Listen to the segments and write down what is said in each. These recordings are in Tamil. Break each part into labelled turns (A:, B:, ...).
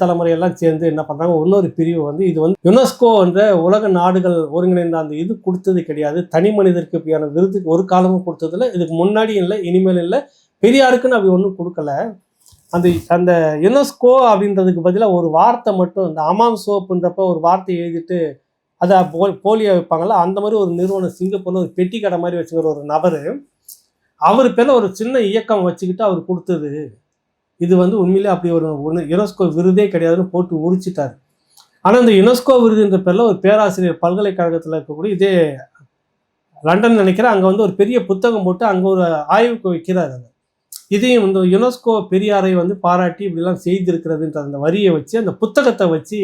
A: தலைமுறையெல்லாம் சேர்ந்து என்ன பண்ணுறாங்க இன்னொரு பிரிவு வந்து இது வந்து யுனெஸ்கோ என்ற உலக நாடுகள் ஒருங்கிணைந்த அந்த இது கொடுத்தது கிடையாது. தனி மனிதருக்கு இப்படியான விருதுக்கு ஒரு காலமும் கொடுத்ததில்ல. இதுக்கு முன்னாடி இல்லை இனிமேல் இல்லை. பெரியாருக்குன்னு அப்படி ஒன்றும் கொடுக்கல. அந்த அந்த யுனெஸ்கோ அப்படின்றதுக்கு பதிலாக ஒரு வார்த்தை மட்டும் இந்த அமாம் சோப்புன்றப்ப ஒரு வார்த்தை எழுதிட்டு அதை போ போலியோ வைப்பாங்கள அந்த மாதிரி ஒரு நிறுவனம் சிங்கப்பூரில் ஒரு பெட்டி கடை மாதிரி வச்சுக்கிற ஒரு நபர் அவர் பேரில் ஒரு சின்ன இயக்கம் வச்சுக்கிட்டு அவர் கொடுத்தது. இது வந்து உண்மையிலே அப்படி ஒரு ஒன்று யுனெஸ்கோ விருதே கிடையாதுன்னு போட்டு உரிச்சிட்டாரு ஆனால் இந்த யுனெஸ்கோ விருதுன்ற பேரில் ஒரு பேராசிரியர் பல்கலைக்கழகத்தில் இருக்கக்கூடிய இதே லண்டன் நினைக்கிறேன் அங்கே வந்து ஒரு பெரிய புத்தகம் போட்டு அங்கே ஒரு ஆய்வுக்கு வைக்கிறார் அதை இதையும் இந்த யுனெஸ்கோ பெரியாரை வந்து பாராட்டி இப்படிலாம் செய்திருக்கிறதுன்ற அந்த வரியை வச்சு அந்த புத்தகத்தை வச்சு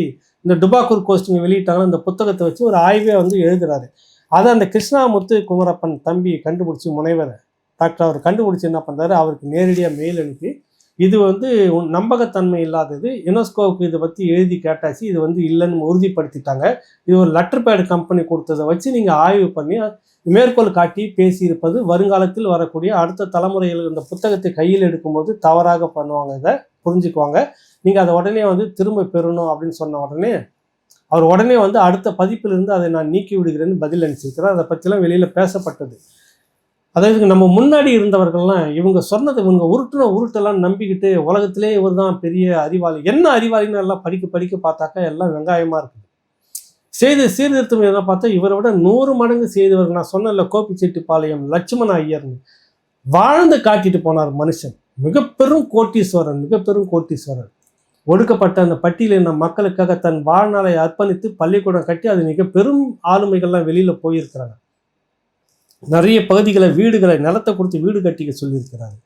A: இந்த டுபாக்கூர் கோஸ்டிங் வெளியிட்டாங்கன்னா அந்த புத்தகத்தை வச்சு ஒரு ஆய்வே வந்து எழுதுறாரு. அதை அந்த கிருஷ்ணாமுத்து குமரப்பன் தம்பி கண்டுபிடிச்சி முனைவர் டாக்டர் அவர் கண்டுபிடிச்சி என்ன பண்ணுறாரு அவருக்கு நேரடியாக மெயில் அனுப்பி இது வந்து உன் நம்பகத்தன்மை இல்லாதது. யுனெஸ்கோவுக்கு இதை பற்றி எழுதி கேட்டாச்சு. இது வந்து இல்லைன்னு உறுதிப்படுத்திட்டாங்க. இது ஒரு லெட்டர் பேட் கம்பெனி கொடுத்ததை வச்சு நீங்கள் ஆய்வு பண்ணி மேற்கோள் காட்டி பேசியிருப்பது வருங்காலத்தில் வரக்கூடிய அடுத்த தலைமுறையில் இந்த புத்தகத்தை கையில் எடுக்கும்போது தவறாக பண்ணுவாங்க. இதை புரிஞ்சுக்குவாங்க. நீங்கள் அதை உடனே வந்து திரும்ப பெறணும் அப்படின்னு சொன்ன உடனே அவர் உடனே வந்து அடுத்த பதிப்பிலிருந்து அதை நான் நீக்கி விடுகிறேன்னு பதில் அனுப்பிச்சிருக்கிறார். அதை பற்றிலாம் வெளியில் பேசப்பட்டது. அதாவது நம்ம முன்னாடி இருந்தவர்கள்லாம் இவங்க சொன்னது இவங்க உருட்டுன உருட்டெல்லாம் நம்பிக்கிட்டு உலகத்திலே இவர் தான் பெரிய அறிவாளி. என்ன அறிவாளின்னு எல்லாம் படிக்க படிக்க பார்த்தாக்கா எல்லாம் வெங்காயமாக இருக்குது. செய்து சீர்திருத்தம் என்ன பார்த்தா இவரை விட நூறு மடங்கு செய்தவர் நான் சொன்னல கோபிச்செட்டிப்பாளையம் லட்சுமண ஐயர்னு. வாழ்ந்து காட்டிட்டு போனார் மனுஷன். மிக பெரும் கோட்டீஸ்வரன் மிக பெரும் கோட்டீஸ்வரன். ஒடுக்கப்பட்ட அந்த பட்டியலின மக்களுக்காக தன் வாழ்நாளை அர்ப்பணித்து பள்ளிக்கூடம் கட்டி அது மிக பெரும் ஆளுமைகள்லாம் வெளியில் போயிருக்கிறாங்க. நிறைய பகுதிகளை வீடுகளை நிலத்தை கொடுத்து வீடு கட்டிக்க சொல்லியிருக்கிறாரு.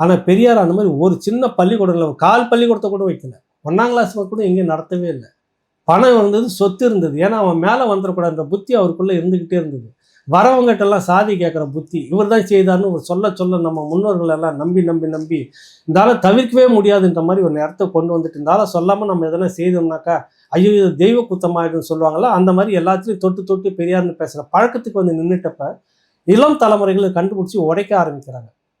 A: ஆனால் பெரியார் அந்த மாதிரி ஒரு சின்ன பள்ளிக்கூடம் கால் பள்ளிக்கூடத்தை கூட வைக்கல. ஒன்றாம் கிளாஸ் கூட எங்கேயும் நடத்தவே இல்லை. பணம் இருந்தது சொத்து இருந்தது. ஏன்னா அவன் மேலே வந்துடக்கூடாதுன்ற புத்தி அவருக்குள்ளே இருந்துக்கிட்டே இருந்தது. வரவங்ககிட்டலாம் சாதி கேட்குற புத்தி. இவர் தான் செய்தார்னு ஒரு சொல்ல சொல்ல நம்ம முன்னோர்கள் எல்லாம் நம்பி நம்பி நம்பி இருந்தாலும் தவிர்க்கவே முடியாதுன்ற மாதிரி ஒரு நேரத்தை கொண்டு வந்துட்டு இருந்தாலும் சொல்லாமல் நம்ம எதனா செய்தோம்னாக்கா ஐயோ இது தெய்வ குத்தமாயிடுன்னு சொல்லுவாங்களா அந்த மாதிரி எல்லாத்துலேயும் தொட்டு தொட்டு பெரியார்னு பேசுகிற பழக்கத்துக்கு வந்து நின்றுட்டப்ப இளம் தலைமுறைகளை கண்டுபிடிச்சி உடைக்க ஆரம்பிக்கிறாங்க.